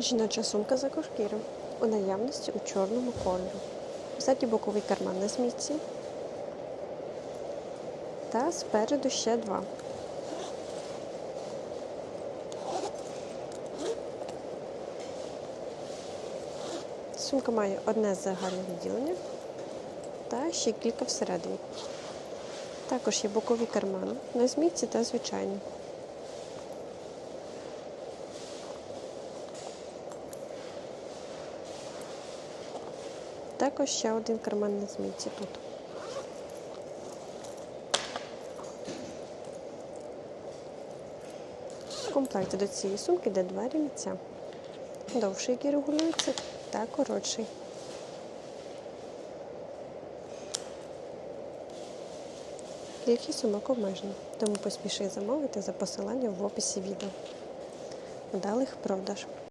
Жіноча сумка за кошкіром у наявності у чорному кольору. Ззаді боковий карман на змійці. Та спереду ще два. Сумка має одне загальне відділення та ще кілька всередині. Також є бокові кармани на змійці та звичайні. Також ще один карман на змійці тут. В комплекті до цієї сумки йде два ремінця. Довший, який регулюється, та коротший. Кількість сумок обмежена, тому поспіши замовити за посиланням в описі відео. Вдалих продаж!